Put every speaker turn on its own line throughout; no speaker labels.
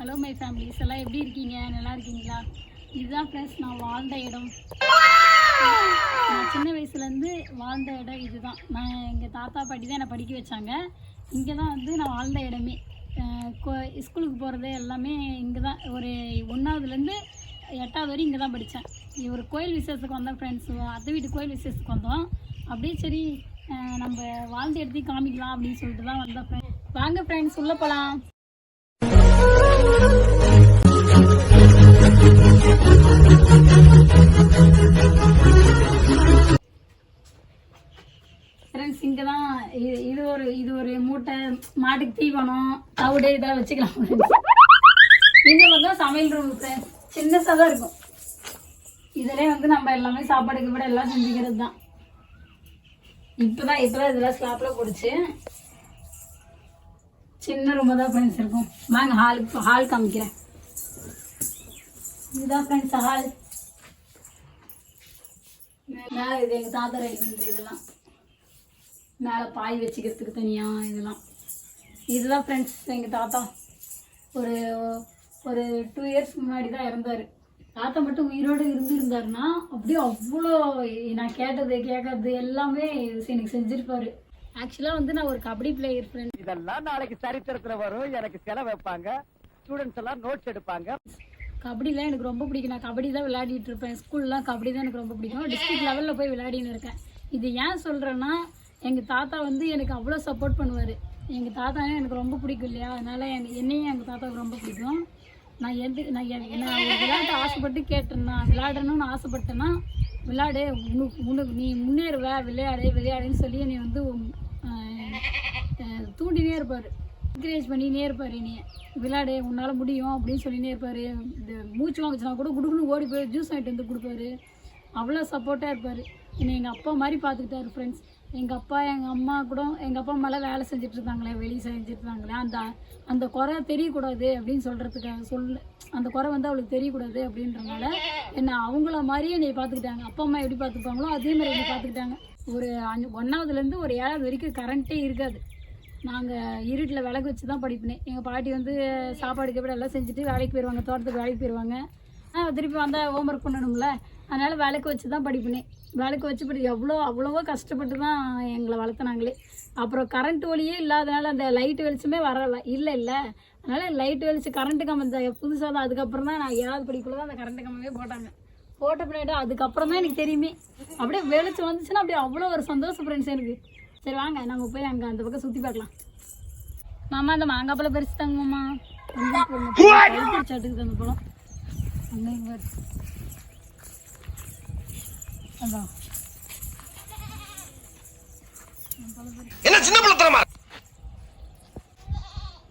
hello my families எல்லாம் எப்படி இருக்கீங்க நல்லா இருக்கீங்களா இதுதான் ஃப்ரெண்ட்ஸ் நான் வாழ்ந்த இடம் நான் சின்ன வயசுலேருந்து வாழ்ந்த இடம் இதுதான் நான் எங்கள் தாத்தா பாட்டி தான் என்னை படிக்க வச்சாங்க இங்கே தான் வந்து நான் வாழ்ந்த இடமே ஸ்கூலுக்கு போகிறது எல்லாமே இங்கே தான் ஒரு ஒன்றாவதுலேருந்து எட்டாவது வரையும் இங்கே தான் படித்தேன் ஒரு கோயில் விசேஷத்துக்கு வந்தோம் ஃப்ரெண்ட்ஸ் அத்தை வீட்டு கோயில் விசேஷத்துக்கு வந்தோம் அப்படியே சரி நம்ம வாழ்ந்த இடத்தையும் காமிக்கலாம் அப்படின்னு சொல்லிட்டு தான் வந்தோம் ஃப்ரெண்ட்ஸ் வாங்க ஃப்ரெண்ட்ஸ் உள்ளே போகலாம் தான் மூட்டை மாட்டுக்கு தீவனம் தவிடு இதெல்லாம் வச்சுக்கலாம் இந்த சமையல் ரூம் ஃப்ரெண்ட்ஸ் இருக்கும் இதிலே வந்து நம்ம எல்லாமே சாப்பாடுக்கு கூட எல்லாம் செஞ்சுக்கிறது தான் இப்போ இதெல்லாம் ஸ்லாப்ல போடுச்சு சின்ன ரூம் தான் ஃப்ரெண்ட்ஸ் இருக்கும் வாங்க ஹாலுக்கு ஹால் காமிக்கிறேன் இதுதான் ஃப்ரெண்ட்ஸ் ஹால் மேலே இது எங்கள் தாத்தா ரெடி இதெல்லாம் மேலே பாய் வச்சுக்கிறதுக்கு தனியாக இதெல்லாம் இதுதான் ஃப்ரெண்ட்ஸ் எங்கள் தாத்தா ஒரு ஒரு டூ இயர்ஸ் முன்னாடி தான் இறந்தார் தாத்தா மட்டும் உயிரோடு இருந்திருந்தாருன்னா அப்படியே அவ்வளோ நான் கேட்டது கேட்கறது எல்லாமே எனக்கு செஞ்சுருப்பாரு ஆக்சுவலா வந்து நான் ஒரு கபடி பிளேயர் ஃப்ரெண்ட்
இதெல்லாம் நாளைக்கு சரித்திரத்துல வரும் எனக்கு செலவு வைப்பாங்க ஸ்டூடெண்ட்ஸ் எல்லாம் நோட்ஸ் எடுப்பாங்க
கபடிலாம் எனக்கு ரொம்ப பிடிக்கும் நான் கபடி தான் விளையாடிட்டு இருப்பேன் ஸ்கூல்லாம் கபடி தான் எனக்கு ரொம்ப பிடிக்கும் டிஸ்ட்ரிக்ட் லெவலில் போய் விளையாடின்னு இருக்கேன் இது ஏன் சொல்கிறேன்னா எங்கள் தாத்தா வந்து எனக்கு அவ்வளோ சப்போர்ட் பண்ணுவார் எங்கள் தாத்தா எனக்கு ரொம்ப பிடிக்கும் இல்லையா அதனால் என்னையும் எங்கள் தாத்தாவுக்கு ரொம்ப பிடிக்கும் நான் எது நான் நான் விளையாட்டு ஆசைப்பட்டு கேட்டேன்னா விளையாடணும்னு ஆசைப்பட்டேன்னா விளையாடு உனக்கு உனக்கு நீ முன்னேறுவ விளையாடு விளையாடுன்னு சொல்லி என்னை வந்து தூண்டினே இருப்பார் என்கரேஜ் பண்ணினே இருப்பார் என்னைய விளையாடு உன்னால் முடியும் அப்படின்னு சொல்லினே இருப்பார் இந்த மூச்சு வாங்கிச்சுன்னா கூட குடுக்குன்னு ஓடி போய் ஜூஸ் வாங்கிட்டு வந்து கொடுப்பாரு அவ்வளோ சப்போர்ட்டாக இருப்பார் என்னை எங்கள் அப்பா மாதிரி பார்த்துக்கிட்டாரு ஃப்ரெண்ட்ஸ் எங்கள் அப்பா எங்கள் அம்மா கூட எங்கள் அப்பா அம்மாலாம் வேலை செஞ்சுட்டு இருந்தாங்களே வெளியே இருந்தாங்களே அந்த அந்த குறை தெரியக்கூடாது அப்படின்னு சொல்கிறதுக்காக சொல்ல அந்த குறை வந்து அவளுக்கு தெரியக்கூடாது அப்படின்றனால என்னை அவங்கள மாதிரியே என்னை பார்த்துக்கிட்டாங்க அப்பா அம்மா எப்படி பார்த்துப்பாங்களோ அதே மாதிரி என்னை பார்த்துக்கிட்டாங்க ஒரு அஞ்சு ஒன்றாவதுலேருந்து ஒரு ஏழாவது வரைக்கும் கரண்ட்டே இருக்காது நாங்கள் இருட்டில் விளக்கு வச்சு தான் படிப்பினேன் எங்கள் பாட்டி வந்து சாப்பாடு கப்படி எல்லாம் செஞ்சுட்டு வேலைக்கு போயிடுவாங்க தோட்டத்துக்கு வேலைக்கு போயிடுவாங்க திருப்பி வந்தால் ஹோம் ஒர்க் பண்ணணும்ல அதனால் விளக்கு வச்சு தான் படிப்பினேன் விளக்கு வச்சு படி எவ்வளோ அவ்வளோவோ கஷ்டப்பட்டு தான் எங்களை வளர்த்துனாங்களே அப்புறம் கரண்ட் ஒளியே இல்லாதனால அந்த லைட் வெளிச்சமே வர இல்லை இல்லை அதனால் லைட் வெளிச்சு கரண்ட்டு கம்பம் புதுசாக தான் அதுக்கப்புறம் தான் நான் ஏழாவது படிக்குள்ளே தான் அந்த கரண்ட் கம்பமே போட்டாங்க போட்ட பின்னாடி அதுக்கப்புறம் தான் எனக்கு தெரியுமே அப்படியே வெளிச்சம் வந்துச்சுன்னா அப்படியே அவ்வளோ ஒரு சந்தோஷம் ஃப்ரெண்ட்ஸ் எனக்கு சரி வாங்க நாங்கள் போய் அங்கே அந்த பக்கம் சுற்றி பார்க்கலாம் மாமா அந்த மாங்காய் பழம் பெருசு தாங்க மாமா அந்த பழம்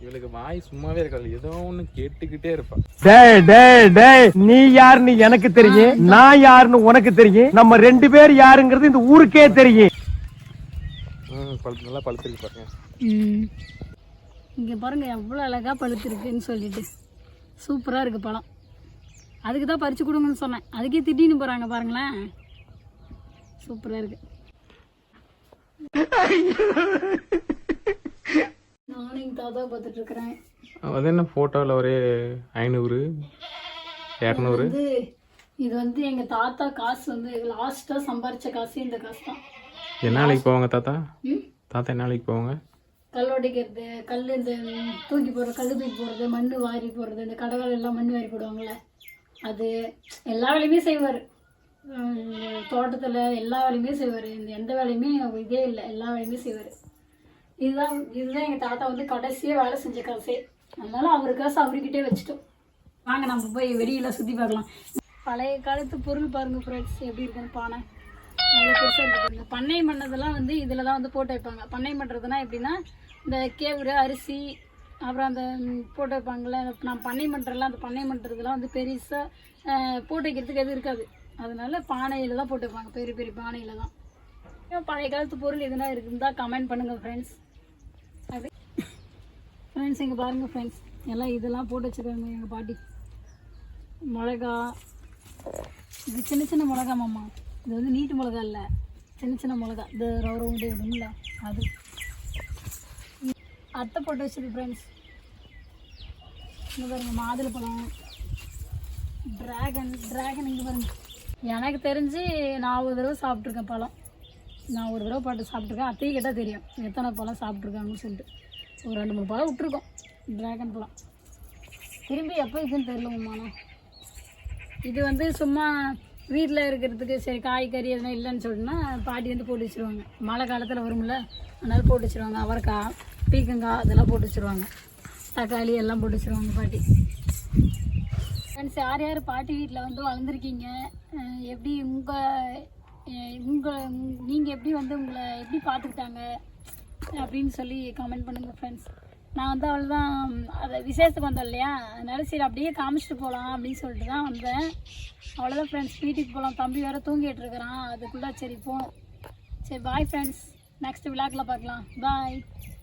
இவளுக்கு வாய் சும்மாவே இருக்காது ஏதோ கேட்டுக்கிட்டே இருப்பான்
நீ யாருன்னு எனக்கு தெரியும் நான் யாருன்னு உனக்கு தெரியும் நம்ம ரெண்டு பேர் யாருங்கிறது இந்த ஊருக்கே தெரியும்
பழுத்து நல்லா பழுத்துருக்கு பாருங்க
இங்கே பாருங்கள் எவ்வளோ அழகாக பழுத்துருக்குன்னு சொல்லிட்டு சூப்பராக இருக்குது பழம் அதுக்கு தான் பறித்து கொடுங்கன்னு சொன்னேன் அதுக்கே திட்டின்னு போகிறாங்க பாருங்களேன் சூப்பராக இருக்கு நானும் எங்கள் பார்த்துட்டு இருக்கிறேன்
அது என்ன ஃபோட்டோவில் ஒரே ஐநூறு இரநூறு
இது வந்து எங்கள் தாத்தா காசு வந்து லாஸ்ட்டாக சம்பாரித்த காசு இந்த காசு தான்
என்ன நாளைக்கு போவாங்க தாத்தா ம் தாத்தா நாளைக்கு போவாங்க
கல் உடைக்கிறது கல் இந்த தூக்கி போடுற கல் தூக்கி போடுறது மண் வாரி போடுறது இந்த கடகால் எல்லாம் மண் வாரி போடுவாங்கள்ல அது எல்லா வேலையுமே செய்வார் தோட்டத்தில் எல்லா வேலையுமே செய்வார் இந்த எந்த வேலையுமே இதே இல்லை எல்லா வேலையுமே செய்வார் இதுதான் இதுதான் எங்கள் தாத்தா வந்து கடைசியாக வேலை செஞ்ச காசே அதனால அவர் காசு அவர்கிட்டே வச்சுட்டோம் வாங்க நம்ம போய் வெளியில் சுற்றி பார்க்கலாம் பழைய காலத்து பொருள் பாருங்கள் ஃப்ரெண்ட்ஸ் எப்படி இருக்குன்னு பானை பண்ணை மண்ணதெல்லாம் வந்து இதில் தான் வந்து போட்டு வைப்பாங்க பண்ணை மண்றதுனா எப்படின்னா இந்த கேவுரு அரிசி அப்புறம் அந்த போட்டு வைப்பாங்கள்ல நான் பண்ணை மன்றலாம் அந்த பண்ணை மன்றதுலாம் வந்து பெருசாக போட்டு வைக்கிறதுக்கு எதுவும் இருக்காது அதனால பானையில் தான் போட்டு வைப்பாங்க பெரிய பெரிய பானையில் தான் பழைய காலத்து பொருள் எதுனா இருந்தால் கமெண்ட் பண்ணுங்கள் ஃப்ரெண்ட்ஸ் அப்படி ஃப்ரெண்ட்ஸ் இங்கே பாருங்கள் ஃப்ரெண்ட்ஸ் எல்லாம் இதெல்லாம் போட்டு வச்சுருக்காங்க எங்கள் பாட்டி மிளகா இது சின்ன சின்ன மிளகா மாமா இது வந்து நீட்டு மிளகா இல்லை சின்ன சின்ன மிளகா இது ரவு ரவுண்டு இல்லை அது அத்தை போட்டு வச்சுருக்கு ஃப்ரெண்ட்ஸ் இங்கே பாருங்கள் மாதுளை பழம் ட்ராகன் ட்ராகன் இங்கே பாருங்க எனக்கு தெரிஞ்சு நான் ஒரு தடவை சாப்பிட்ருக்கேன் பழம் நான் ஒரு தடவை பாட்டு சாப்பிட்ருக்கேன் அத்தையும் கேட்டால் தெரியும் எத்தனை பழம் சாப்பிட்ருக்காங்கன்னு சொல்லிட்டு ஒரு ரெண்டு மூணு பழம் விட்டுருக்கோம் ட்ராகன் பழம் திரும்பி எப்போ இதுன்னு தெரியல உமானா இது வந்து சும்மா வீட்டில் இருக்கிறதுக்கு சரி காய்கறி எதுனா இல்லைன்னு சொல்லிட்டுனா பாட்டி வந்து போட்டு வச்சுருவாங்க மழை காலத்தில் வரும்ல அதனால போட்டு வச்சுருவாங்க அவரைக்காய் பீக்கங்காய் அதெல்லாம் போட்டு வச்சுருவாங்க தக்காளி எல்லாம் போட்டு வச்சுருவாங்க பாட்டி ஃப்ரெண்ட்ஸ் யார் யார் பாட்டி வீட்டில் வந்து வளர்ந்துருக்கீங்க எப்படி உங்கள் உங்கள் நீங்கள் எப்படி வந்து உங்களை எப்படி பார்த்துக்கிட்டாங்க அப்படின்னு சொல்லி கமெண்ட் பண்ணுங்கள் ஃப்ரெண்ட்ஸ் நான் வந்து அவள் தான் அதை விசேஷத்துக்கு வந்தோம் இல்லையா அதனால சரி அப்படியே காமிச்சிட்டு போகலாம் அப்படின்னு சொல்லிட்டு தான் வந்தேன் அவ்வளோதான் ஃப்ரெண்ட்ஸ் வீட்டுக்கு போகலாம் தம்பி வேறு தூங்கிட்டு இருக்கிறான் அதுக்குள்ளே சரி போகணும் சரி பாய் ஃப்ரெண்ட்ஸ் நெக்ஸ்ட் விழாக்கில் பார்க்கலாம் பாய்